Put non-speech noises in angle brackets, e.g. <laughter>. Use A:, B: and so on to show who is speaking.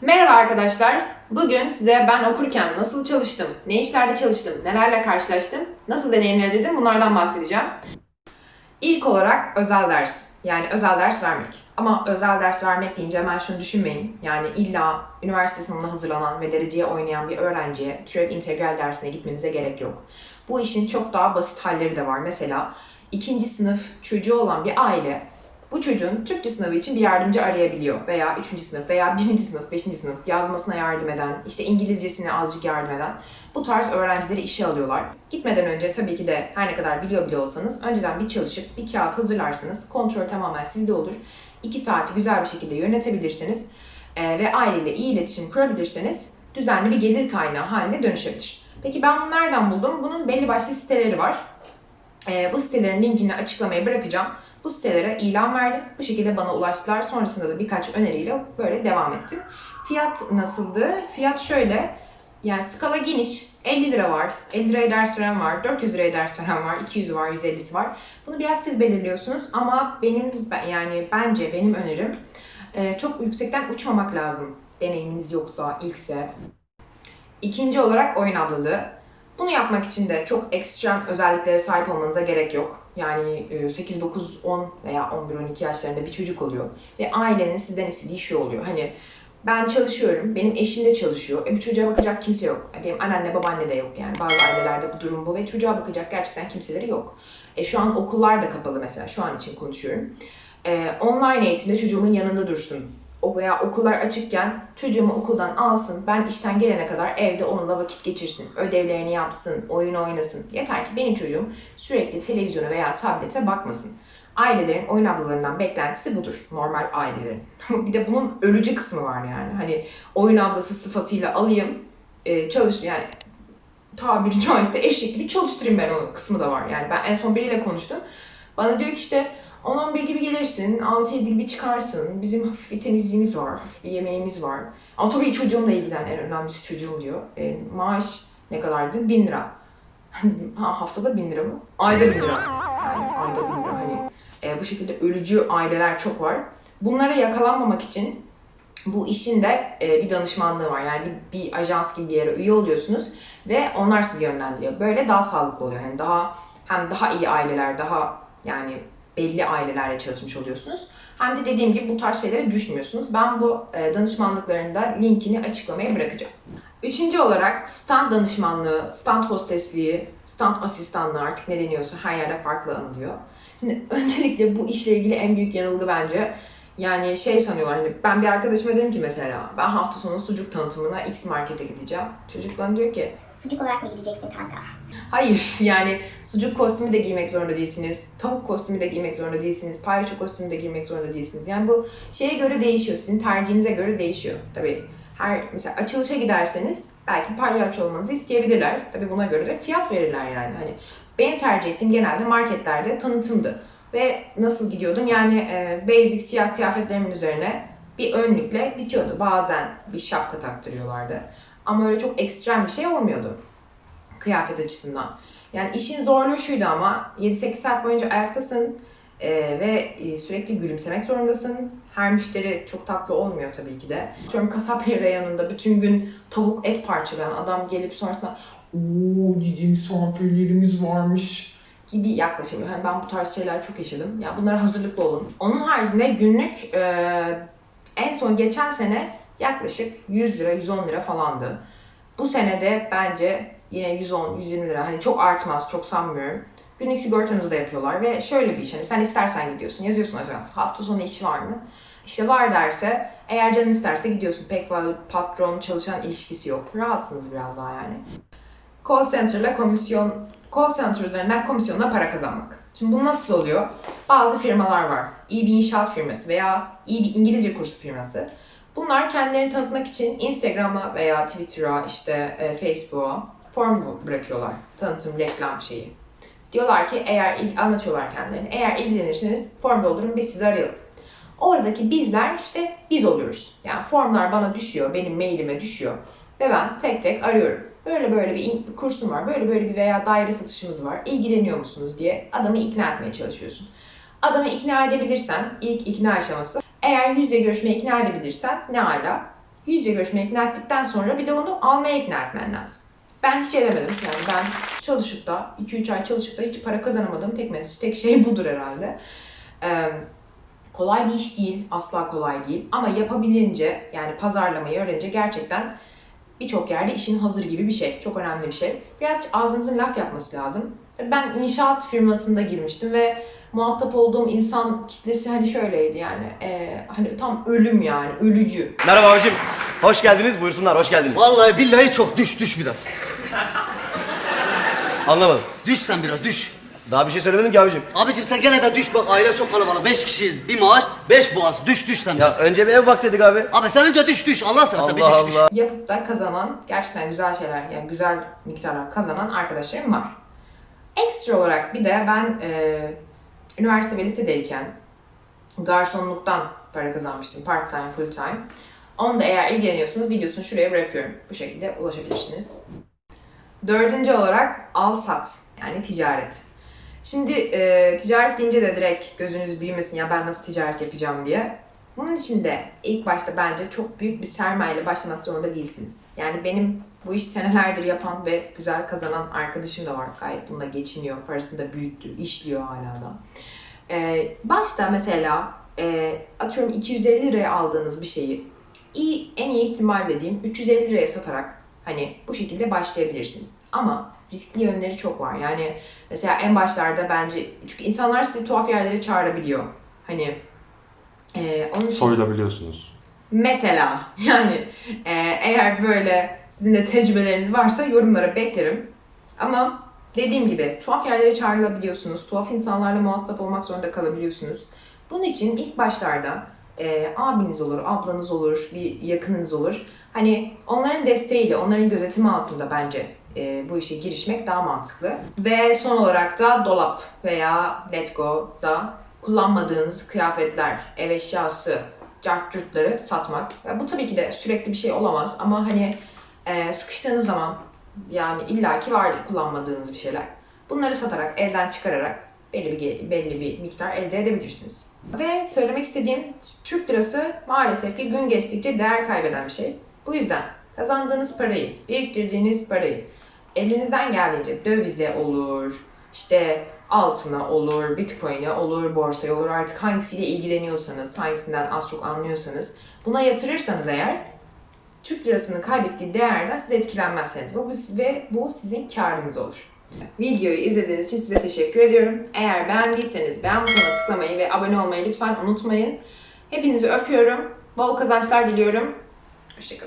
A: Merhaba arkadaşlar. Bugün size ben okurken nasıl çalıştım, ne işlerde çalıştım, nelerle karşılaştım, nasıl deneyimler edindim bunlardan bahsedeceğim. İlk olarak özel ders. Yani özel ders vermek. Ama özel ders vermek deyince hemen şunu düşünmeyin. Yani illa üniversite sınavına hazırlanan ve dereceye oynayan bir öğrenciye türev integral dersine gitmenize gerek yok. Bu işin çok daha basit halleri de var. Mesela ikinci sınıf çocuğu olan bir aile bu çocuğun Türkçe sınavı için bir yardımcı arayabiliyor veya 3. sınıf veya 1. sınıf, 5. sınıf yazmasına yardım eden, işte İngilizcesine azıcık yardım eden bu tarz öğrencileri işe alıyorlar. Gitmeden önce tabii ki de her ne kadar biliyor bile olsanız önceden bir çalışıp bir kağıt hazırlarsınız. Kontrol tamamen sizde olur. 2 saati güzel bir şekilde yönetebilirsiniz ve aileyle iyi iletişim kurabilirseniz düzenli bir gelir kaynağı haline dönüşebilir. Peki ben bunu nereden buldum? Bunun belli başlı siteleri var. Bu sitelerin linkini açıklamaya bırakacağım. Bu sitelere ilan verdim. Bu şekilde bana ulaştılar. Sonrasında da birkaç öneriyle böyle devam ettim. Fiyat nasıldı? Fiyat şöyle. Yani skala geniş. 50 lira var. 50 liraya ders veren var. 400 liraya ders veren var. 200 var. 150'si var. Bunu biraz siz belirliyorsunuz. Ama benim yani bence benim önerim e, çok yüksekten uçmamak lazım. Deneyiminiz yoksa, ilkse. İkinci olarak oyun ablalığı. Bunu yapmak için de çok ekstrem özelliklere sahip olmanıza gerek yok. Yani e, 8, 9, 10 veya 11, 12 yaşlarında bir çocuk oluyor. Ve ailenin sizden istediği şu oluyor. Hani ben çalışıyorum, benim eşim de çalışıyor. E bu çocuğa bakacak kimse yok. Benim anneanne, babaanne de yok yani. Bazı ailelerde bu durum bu ve çocuğa bakacak gerçekten kimseleri yok. E şu an okullar da kapalı mesela, şu an için konuşuyorum. E, online eğitimde çocuğumun yanında dursun. O veya okullar açıkken çocuğumu okuldan alsın, ben işten gelene kadar evde onunla vakit geçirsin, ödevlerini yapsın, oyun oynasın. Yeter ki benim çocuğum sürekli televizyona veya tablete bakmasın. Ailelerin oyun ablalarından beklentisi budur. Normal ailelerin. <laughs> bir de bunun ölücü kısmı var yani. Hani oyun ablası sıfatıyla alayım, e, çalış yani tabiri caizse eşek gibi çalıştırayım ben o kısmı da var. Yani ben en son biriyle konuştum. Bana diyor ki işte 10-11 gibi gelirsin, 6-7 gibi çıkarsın. Bizim hafif bir temizliğimiz var, hafif bir yemeğimiz var. Ama tabii çocuğumla ilgilen, en önemlisi çocuğum diyor. E, maaş ne kadardı? 1000 lira. <laughs> ha, haftada 1000 lira mı? Ayda 1000 lira. Yani ayda 1000 lira. Hani e, bu şekilde ölücü aileler çok var. Bunlara yakalanmamak için bu işin de e, bir danışmanlığı var. Yani bir, bir ajans gibi bir yere üye oluyorsunuz ve onlar sizi yönlendiriyor. Böyle daha sağlıklı oluyor. Yani daha hem daha iyi aileler, daha yani belli ailelerle çalışmış oluyorsunuz. Hem de dediğim gibi bu tarz şeylere düşmüyorsunuz. Ben bu e, danışmanlıkların da linkini açıklamaya bırakacağım. Üçüncü olarak stand danışmanlığı, stand hostesliği, stand asistanlığı artık ne deniyorsa her yerde farklı anılıyor. Şimdi öncelikle bu işle ilgili en büyük yanılgı bence yani şey sanıyorlar hani ben bir arkadaşıma dedim ki mesela ben hafta sonu sucuk tanıtımına X markete gideceğim. Çocuk bana diyor ki
B: Sucuk olarak mı gideceksin kanka?
A: Hayır <laughs> yani sucuk kostümü de giymek zorunda değilsiniz. Tavuk kostümü de giymek zorunda değilsiniz. Palyaço kostümü de giymek zorunda değilsiniz. Yani bu şeye göre değişiyor. Sizin tercihinize göre değişiyor. Tabii her mesela açılışa giderseniz belki palyaço olmanızı isteyebilirler. Tabii buna göre de fiyat verirler yani. Hani benim tercih ettiğim genelde marketlerde tanıtımdı. Ve nasıl gidiyordum? Yani e, basic siyah kıyafetlerimin üzerine bir önlükle bitiyordu. Bazen bir şapka taktırıyorlardı. Ama öyle çok ekstrem bir şey olmuyordu kıyafet açısından. Yani işin zorluğu şuydu ama 7-8 saat boyunca ayaktasın e, ve e, sürekli gülümsemek zorundasın. Her müşteri çok tatlı olmuyor tabii ki de. Atıyorum kasap reyonunda bütün gün tavuk et parçalayan adam gelip sonrasında ooo cici misafirlerimiz varmış gibi yaklaşamıyor. Yani ben bu tarz şeyler çok yaşadım. Ya bunlara hazırlıklı olun. Onun haricinde günlük e, en son geçen sene yaklaşık 100 lira, 110 lira falandı. Bu senede bence yine 110, 120 lira. Hani çok artmaz, çok sanmıyorum. Günlük sigortanızı da yapıyorlar ve şöyle bir iş hani sen istersen gidiyorsun, yazıyorsun ajans. Hafta sonu iş var mı? İşte var derse, eğer canın isterse gidiyorsun. Pek fazla patron çalışan ilişkisi yok. Rahatsınız biraz daha yani. Call center ile komisyon, call center üzerinden komisyonla para kazanmak. Şimdi bu nasıl oluyor? Bazı firmalar var. İyi bir inşaat firması veya iyi bir İngilizce kursu firması. Bunlar kendilerini tanıtmak için Instagram'a veya Twitter'a, işte e, Facebook'a form bırakıyorlar. Tanıtım, reklam şeyi. Diyorlar ki eğer anlatıyorlar kendilerini. Eğer ilgilenirseniz form doldurun biz sizi arayalım. Oradaki bizler işte biz oluyoruz. Yani formlar bana düşüyor, benim mailime düşüyor. Ve ben tek tek arıyorum. Böyle böyle bir kursum var, böyle böyle bir veya daire satışımız var. İlgileniyor musunuz diye adamı ikna etmeye çalışıyorsun. Adamı ikna edebilirsen, ilk ikna aşaması. Eğer yüzle görüşmeye ikna edebilirsen ne ala. yüz yüze görüşmeye ikna ettikten sonra bir de onu almaya ikna etmen lazım. Ben hiç edemedim. Yani ben çalışıp da 2-3 ay çalışıp da hiç para kazanamadığım tek mesaj, tek şey <laughs> budur herhalde. Ee, kolay bir iş değil, asla kolay değil. Ama yapabilince yani pazarlamayı öğrenince gerçekten birçok yerde işin hazır gibi bir şey. Çok önemli bir şey. Biraz ağzınızın laf yapması lazım. Ben inşaat firmasında girmiştim ve muhatap olduğum insan kitlesi hani şöyleydi yani. e, hani tam ölüm yani, ölücü.
B: Merhaba abicim. Hoş geldiniz. Buyursunlar. Hoş geldiniz.
C: Vallahi billahi çok düş düş biraz.
B: Anlamadım.
C: Düş sen biraz düş.
B: Daha bir şey söylemedim ki abicim.
C: Abicim sen gene de düş bak aile çok kalabalık. Beş kişiyiz. Bir maaş, beş boğaz. Düş düş sen
B: Ya önce bir ev baksaydık abi.
C: Abi sen önce düş düş. Allah seversen bir
B: Allah
C: düş düş.
B: Allah.
A: Yapıp da kazanan, gerçekten güzel şeyler, yani güzel miktarlar kazanan arkadaşlarım var. Ekstra olarak bir de ben e, üniversite ve lisedeyken garsonluktan para kazanmıştım. Part time, full time. Onu da eğer ilgileniyorsunuz videosunu şuraya bırakıyorum. Bu şekilde ulaşabilirsiniz. Dördüncü olarak al sat yani ticaret. Şimdi e, ticaret deyince de direkt gözünüz büyümesin ya ben nasıl ticaret yapacağım diye. Bunun için de ilk başta bence çok büyük bir sermayeyle başlamak zorunda değilsiniz. Yani benim bu işi senelerdir yapan ve güzel kazanan arkadaşım da var. Gayet bununla geçiniyor, parasını da büyüttü, işliyor hala da. Ee, başta mesela e, atıyorum 250 liraya aldığınız bir şeyi iyi, en iyi ihtimalle diyeyim 350 liraya satarak hani bu şekilde başlayabilirsiniz. Ama riskli yönleri çok var. Yani mesela en başlarda bence çünkü insanlar sizi tuhaf yerlere çağırabiliyor. Hani e, onun için
D: soyulabiliyorsunuz.
A: Mesela <laughs> yani e, eğer böyle sizin de tecrübeleriniz varsa yorumlara beklerim. Ama dediğim gibi tuhaf yerlere çağrılabiliyorsunuz. Tuhaf insanlarla muhatap olmak zorunda kalabiliyorsunuz. Bunun için ilk başlarda e, abiniz olur, ablanız olur, bir yakınınız olur. Hani onların desteğiyle, onların gözetimi altında bence e, bu işe girişmek daha mantıklı. Ve son olarak da dolap veya Letgo'da kullanmadığınız kıyafetler, ev eşyası, cartcurtları satmak. Ya bu tabii ki de sürekli bir şey olamaz ama hani e, sıkıştığınız zaman yani illaki var kullanmadığınız bir şeyler. Bunları satarak, elden çıkararak belli bir belli bir miktar elde edebilirsiniz. Ve söylemek istediğim Türk lirası maalesef ki gün geçtikçe değer kaybeden bir şey. Bu yüzden kazandığınız parayı, biriktirdiğiniz parayı elinizden geldiğince dövize olur, işte altına olur, bitcoin'e olur, borsaya olur artık hangisiyle ilgileniyorsanız, hangisinden az çok anlıyorsanız buna yatırırsanız eğer Türk lirasının kaybettiği değerden siz etkilenmezseniz bu, ve bu sizin karınız olur. Videoyu izlediğiniz için size teşekkür ediyorum. Eğer beğendiyseniz beğen butonuna tıklamayı ve abone olmayı lütfen unutmayın. Hepinizi öpüyorum. Bol kazançlar diliyorum. Hoşçakalın.